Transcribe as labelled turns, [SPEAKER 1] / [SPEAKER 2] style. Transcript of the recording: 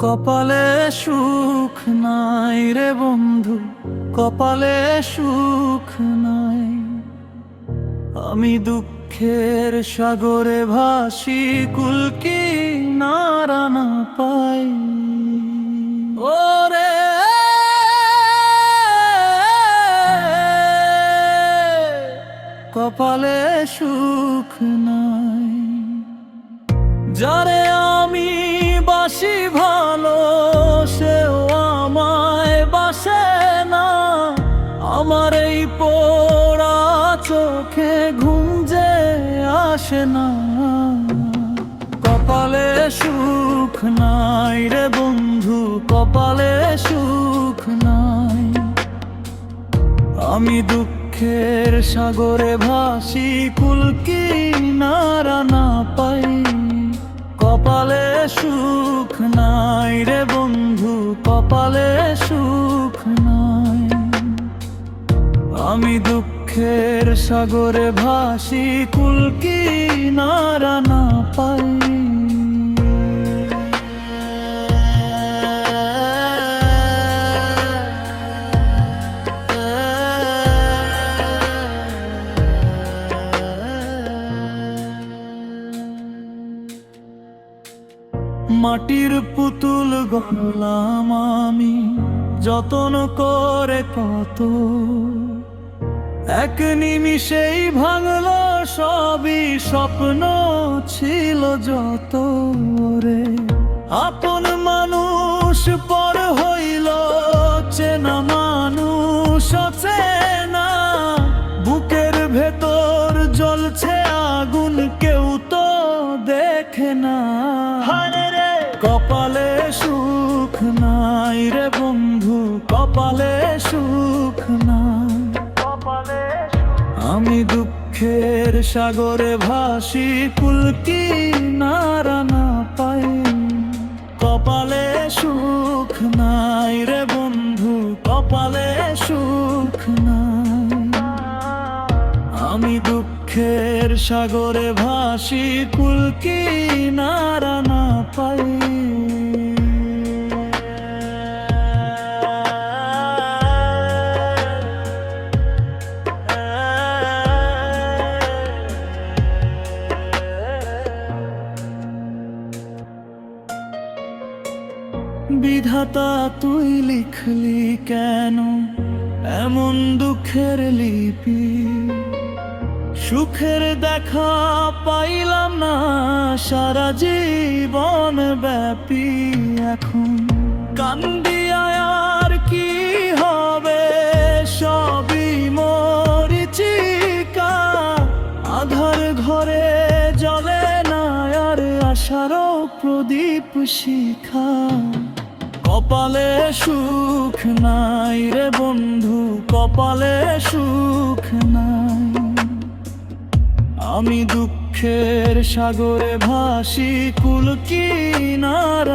[SPEAKER 1] কপালে সুখ নাই রে বন্ধু, কপালে সুখ নাই। আমি দুঃখের সাগরে ভাসি কুলকি নারানা পাই। ওরে, কপালে সুখ নাই। যারে চোখে ঘুম যে আসে না। কপালে সুখ নাই রে বন্ধু, কপালে সুখ নাই। আমি দুঃখের সাগরে ভাসি কুলকি নারা না পাই। কপালে সুখ নাই রে বন্ধু, কপালে সুখ নাই। আমি দুঃখের সাগরে ভাসি কুলকি নারা না পাই। মাটির পুতুল গড়লাম আমি যতন করে কত এক নিমিষেই ভাঙলো সবই স্বপ্ন ছিল যত রে আপন মানুষ পর হইল চেনা মানুষ চেনা বুকের ভেতর জ্বলছে আগুন কেউ তো দেখে না। রে! কপালে সুখ নাই রে বন্ধু কপালে সুখ আমি দুঃখের সাগরে ভাসি কুলকি নারা না পাই। কপালে সুখ নাই রে বন্ধু, কপালে সুখ নাই। আমি দুঃখের সাগরে ভাসি কুলকি বিধাতা তুই লিখলি কেন? এমন দুঃখের লিপি। সুখের দেখা পাইলাম না, সারা জীবন ব্যাপী। এখন কান্দিয়া আর প্রদীপ শিখা। কপালে সুখ নাই রে বন্ধু, কপালে সুখ নাই। আমি দুঃখের সাগরে ভাসি কুল কিনার